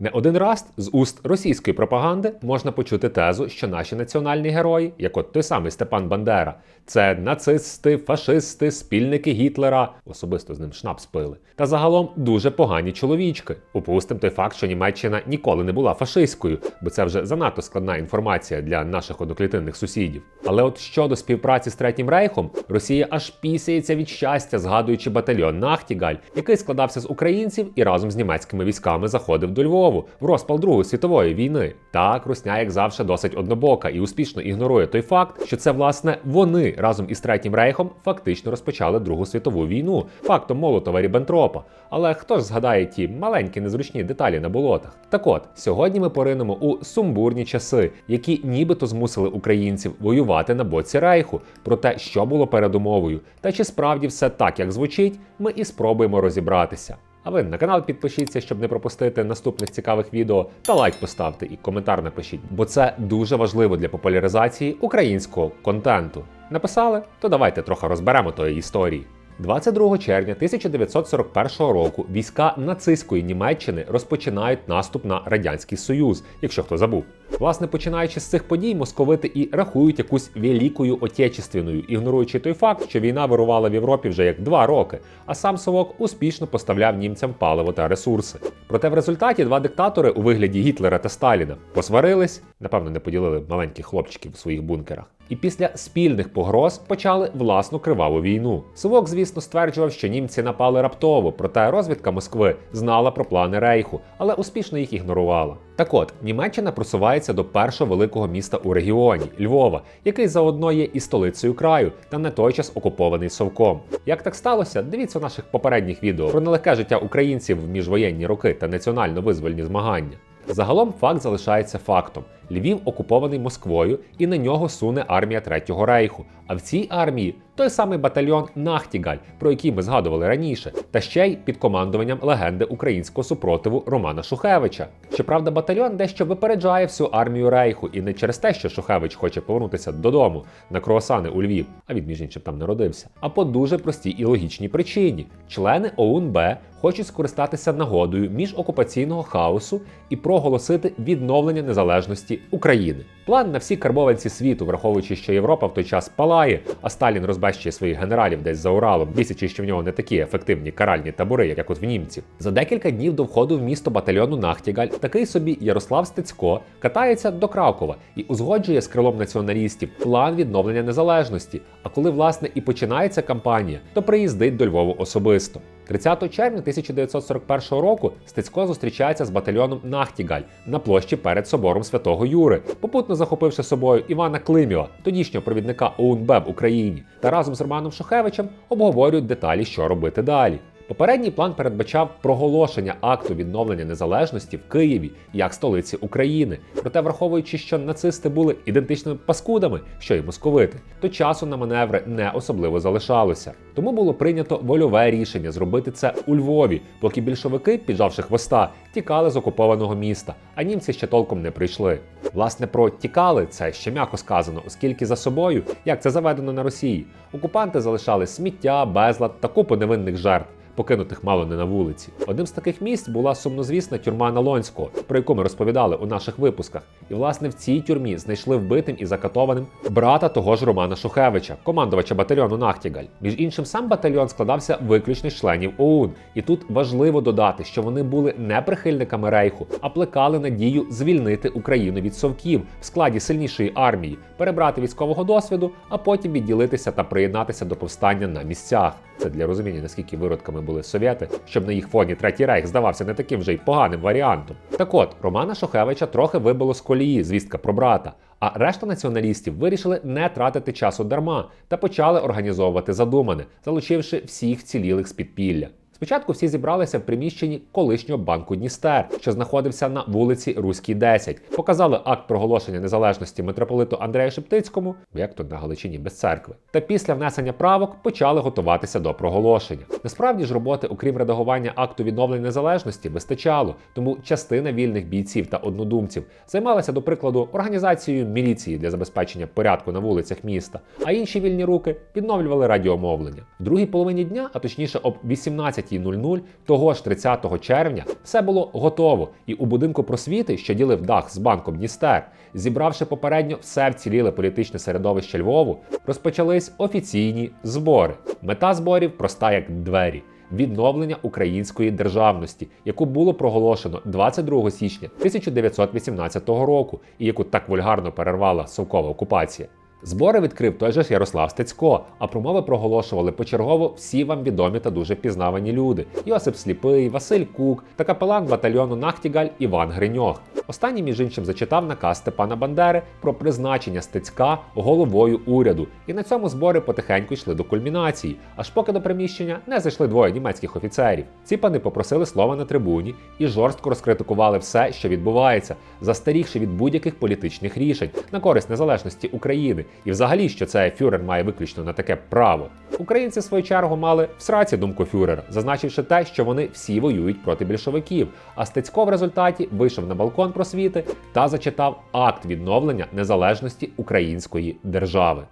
Не один раз з уст російської пропаганди можна почути тезу, що наші національні герої, як от той самий Степан Бандера, це нацисти, фашисти, спільники Гітлера, особисто з ним шнапс пили, та загалом дуже погані чоловічки. Упустимо той факт, що Німеччина ніколи не була фашистською, бо це вже занадто складна інформація для наших одноклітинних сусідів. Але от щодо співпраці з Третім Рейхом, Росія аж пісяється від щастя, згадуючи батальйон Нахтігаль, який складався з українців і разом з німецькими військами заходив до Львову в розпал Другої світової війни. Так, Русня, як завжди, досить однобока і успішно ігнорує той факт, що це власне вони разом із Третім Рейхом фактично розпочали Другу світову війну, фактом Молотова Ріббентропа. Але хто ж згадає ті маленькі незручні деталі на болотах? Так от сьогодні ми поринемо у сумбурні часи, які нібито змусили українців воювати на боці Рейху, про те, що було передумовою, та чи справді все так, як звучить, ми і спробуємо розібратися. А ви на канал підпишіться, щоб не пропустити наступних цікавих відео, та лайк поставте і коментар напишіть, бо це дуже важливо для популяризації українського контенту. Написали? То давайте трохи розберемо тої історії. 22 червня 1941 року війська нацистської Німеччини розпочинають наступ на радянський союз, якщо хто забув. Власне, починаючи з цих подій, московити і рахують якусь великою отечественною, ігноруючи той факт, що війна вирувала в Європі вже як два роки, а сам Совок успішно поставляв німцям паливо та ресурси. Проте в результаті два диктатори у вигляді Гітлера та Сталіна посварились, напевно, не поділили маленьких хлопчиків у своїх бункерах. І після спільних погроз почали власну криваву війну. Совок, звісно, стверджував, що німці напали раптово, проте розвідка Москви знала про плани Рейху, але успішно їх ігнорувала. Так от, Німеччина просувається до першого великого міста у регіоні Львова, який заодно є і столицею краю, та на той час окупований Совком. Як так сталося, дивіться наших попередніх відео про нелегке життя українців в міжвоєнні роки та національно-визвольні змагання. Загалом факт залишається фактом: Львів окупований Москвою, і на нього суне армія Третього рейху. А в цій армії той самий батальйон Нахтігаль, про який ми згадували раніше, та ще й під командуванням легенди українського супротиву Романа Шухевича. Щоправда, батальйон дещо випереджає всю армію рейху, і не через те, що Шухевич хоче повернутися додому на круасани у Львів, а він між іншим там народився. А по дуже простій і логічній причині: члени ОУН-Б хочуть скористатися нагодою міжокупаційного хаосу і проголосити відновлення незалежності України. План на всі карбованці світу, враховуючи, що Європа в той час палає, а Сталін розбещує своїх генералів десь за Уралом, бісячи, що в нього не такі ефективні каральні табори, як от в німців. За декілька днів до входу в місто батальйону Нахтігаль такий собі Ярослав Стецько катається до Кракова і узгоджує з крилом націоналістів план відновлення незалежності. А коли власне і починається кампанія, то приїздить до Львову особисто. 30 червня 1941 року Стецько зустрічається з батальйоном Нахтігаль на площі перед собором Святого Юри, попутно захопивши собою Івана Климіва, тодішнього провідника ОУНБ в Україні, та разом з Романом Шухевичем обговорюють деталі, що робити далі. Попередній план передбачав проголошення акту відновлення незалежності в Києві як столиці України. Проте, враховуючи, що нацисти були ідентичними паскудами, що й московити, то часу на маневри не особливо залишалося. Тому було прийнято вольове рішення зробити це у Львові, поки більшовики, піджавши хвоста, тікали з окупованого міста, а німці ще толком не прийшли. Власне, про тікали це ще м'яко сказано, оскільки за собою, як це заведено на Росії, окупанти залишали сміття, безлад та купу невинних жертв покинутих мало не на вулиці. Одним з таких місць була сумнозвісна тюрма Налонського, про яку ми розповідали у наших випусках. І власне в цій тюрмі знайшли вбитим і закатованим брата того ж Романа Шухевича, командувача батальйону Нахтігаль. Між іншим, сам батальйон складався виключно з членів ОУН. І тут важливо додати, що вони були не прихильниками рейху, а плекали надію звільнити Україну від совків в складі сильнішої армії, перебрати військового досвіду, а потім відділитися та приєднатися до повстання на місцях. Це для розуміння, наскільки виродками були совєти, щоб на їх фоні третій рейх здавався не таким вже й поганим варіантом. Так от, Романа Шухевича трохи вибило з колії звістка про брата. А решта націоналістів вирішили не тратити часу дарма та почали організовувати задумане, залучивши всіх цілілих з підпілля. Спочатку всі зібралися в приміщенні колишнього банку Дністер, що знаходився на вулиці Руській 10. Показали акт проголошення незалежності митрополиту Андрею Шептицькому, як тут на Галичині без церкви. Та після внесення правок почали готуватися до проголошення. Насправді ж роботи, окрім редагування акту відновлення незалежності, вистачало, тому частина вільних бійців та однодумців займалася, до прикладу, організацією міліції для забезпечення порядку на вулицях міста, а інші вільні руки відновлювали радіомовлення. В другій половині дня, а точніше об 18 17.00 того ж 30 червня все було готово, і у будинку просвіти, що ділив дах з банком Дністер, зібравши попередньо все вціліле політичне середовище Львову, розпочались офіційні збори. Мета зборів проста як двері. Відновлення української державності, яку було проголошено 22 січня 1918 року, і яку так вульгарно перервала совкова окупація. Збори відкрив той же ж Ярослав Стецько, а промови проголошували почергово всі вам відомі та дуже пізнавані люди: Йосип Сліпий, Василь Кук та капелан батальйону Нахтігаль Іван Гриньох. Останній, між іншим, зачитав наказ Степана Бандери про призначення Стецька головою уряду, і на цьому збори потихеньку йшли до кульмінації, аж поки до приміщення не зайшли двоє німецьких офіцерів. Ці пани попросили слова на трибуні і жорстко розкритикували все, що відбувається, застарігши від будь-яких політичних рішень на користь незалежності України, і взагалі, що це фюрер має виключно на таке право. Українці, в свою чергу, мали в сраці думку фюрера, зазначивши те, що вони всі воюють проти більшовиків. А Стецько в результаті вийшов на балкон просвіти та зачитав акт відновлення незалежності української держави.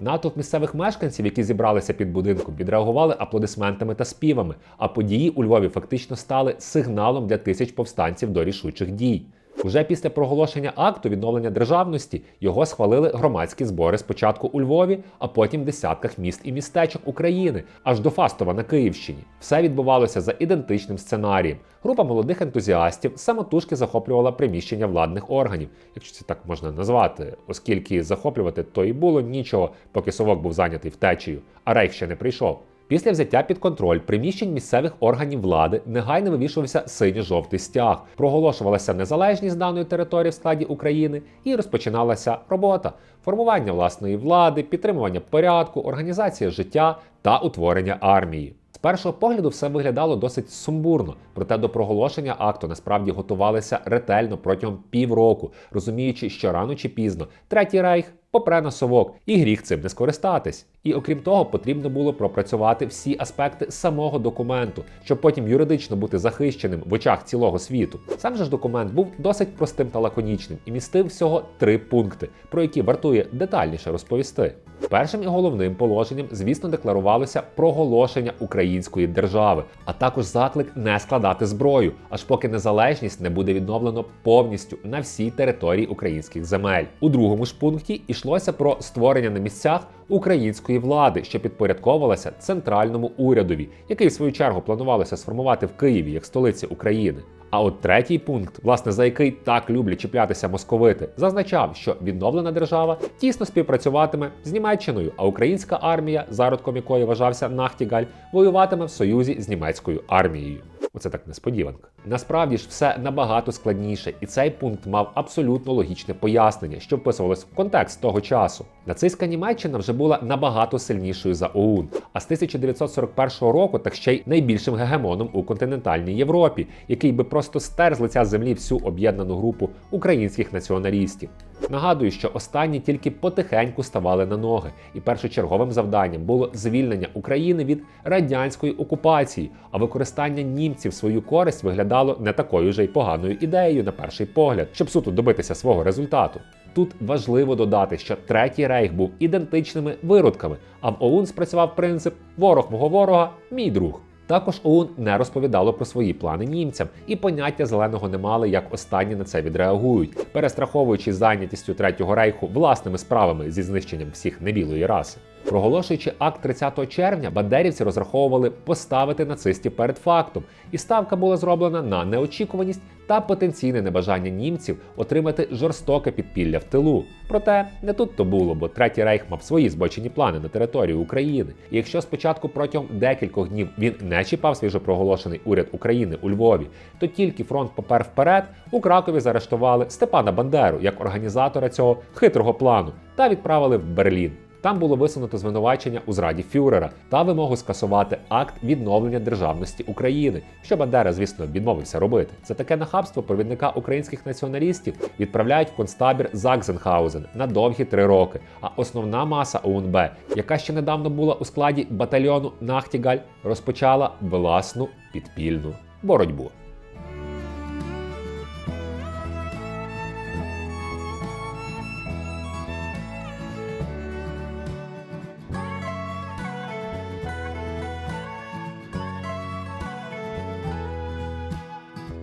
Натовп місцевих мешканців, які зібралися під будинком, відреагували аплодисментами та співами. А події у Львові фактично стали сигналом для тисяч повстанців до рішучих дій. Уже після проголошення акту відновлення державності його схвалили громадські збори спочатку у Львові, а потім в десятках міст і містечок України, аж до Фастова на Київщині. Все відбувалося за ідентичним сценарієм. Група молодих ентузіастів самотужки захоплювала приміщення владних органів, якщо це так можна назвати, оскільки захоплювати то і було нічого, поки совок був зайнятий втечею, а рейх ще не прийшов. Після взяття під контроль приміщень місцевих органів влади негайно вивішувався синьо-жовтий стяг, проголошувалася незалежність даної території в складі України і розпочиналася робота формування власної влади, підтримування порядку, організація життя та утворення армії. З першого погляду все виглядало досить сумбурно, проте до проголошення акту насправді готувалися ретельно протягом півроку, розуміючи, що рано чи пізно третій рейх попре на совок, і гріх цим не скористатись. І окрім того, потрібно було пропрацювати всі аспекти самого документу, щоб потім юридично бути захищеним в очах цілого світу. Сам же ж документ був досить простим та лаконічним і містив всього три пункти, про які вартує детальніше розповісти. Першим і головним положенням, звісно, декларувалося проголошення української держави, а також заклик не складати зброю, аж поки незалежність не буде відновлено повністю на всій території українських земель. У другому ж пункті йшлося про створення на місцях української влади, що підпорядковувалася центральному урядові, який в свою чергу планувалося сформувати в Києві як столиці України. А от третій пункт, власне, за який так люблять чіплятися московити, зазначав, що відновлена держава тісно співпрацюватиме з Німеччиною, а українська армія, зародком якої вважався Нахтігаль, воюватиме в союзі з німецькою армією. Оце так несподіванка. Насправді ж все набагато складніше, і цей пункт мав абсолютно логічне пояснення, що вписувалось в контекст того часу. Нацистська Німеччина вже була набагато сильнішою за ОУН, а з 1941 року так ще й найбільшим гегемоном у континентальній Європі, який би просто стер з лиця землі всю об'єднану групу українських націоналістів. Нагадую, що останні тільки потихеньку ставали на ноги, і першочерговим завданням було звільнення України від радянської окупації, а використання німців в свою користь виглядало не такою вже й поганою ідеєю на перший погляд, щоб суто добитися свого результату. Тут важливо додати, що третій рейх був ідентичними виродками, а в ОУН спрацював принцип ворог мого ворога, мій друг. Також ОУН не розповідало про свої плани німцям, і поняття зеленого не мали, як останні на це відреагують, перестраховуючи зайнятістю третього рейху власними справами зі знищенням всіх небілої раси. Проголошуючи акт 30 червня, бандерівці розраховували поставити нацистів перед фактом, і ставка була зроблена на неочікуваність та потенційне небажання німців отримати жорстоке підпілля в тилу. Проте не тут то було, бо третій рейх мав свої збочені плани на території України. І якщо спочатку протягом декількох днів він не чіпав свіжопроголошений уряд України у Львові, то тільки фронт попер вперед у Кракові заарештували Степана Бандеру як організатора цього хитрого плану та відправили в Берлін. Там було висунуто звинувачення у зраді фюрера та вимогу скасувати акт відновлення державності України, що Бандера, звісно, відмовився робити. За таке нахабство провідника українських націоналістів відправляють в концтабір Закзенхаузен на довгі три роки. А основна маса ОУНБ, яка ще недавно була у складі батальйону Нахтігаль, розпочала власну підпільну боротьбу.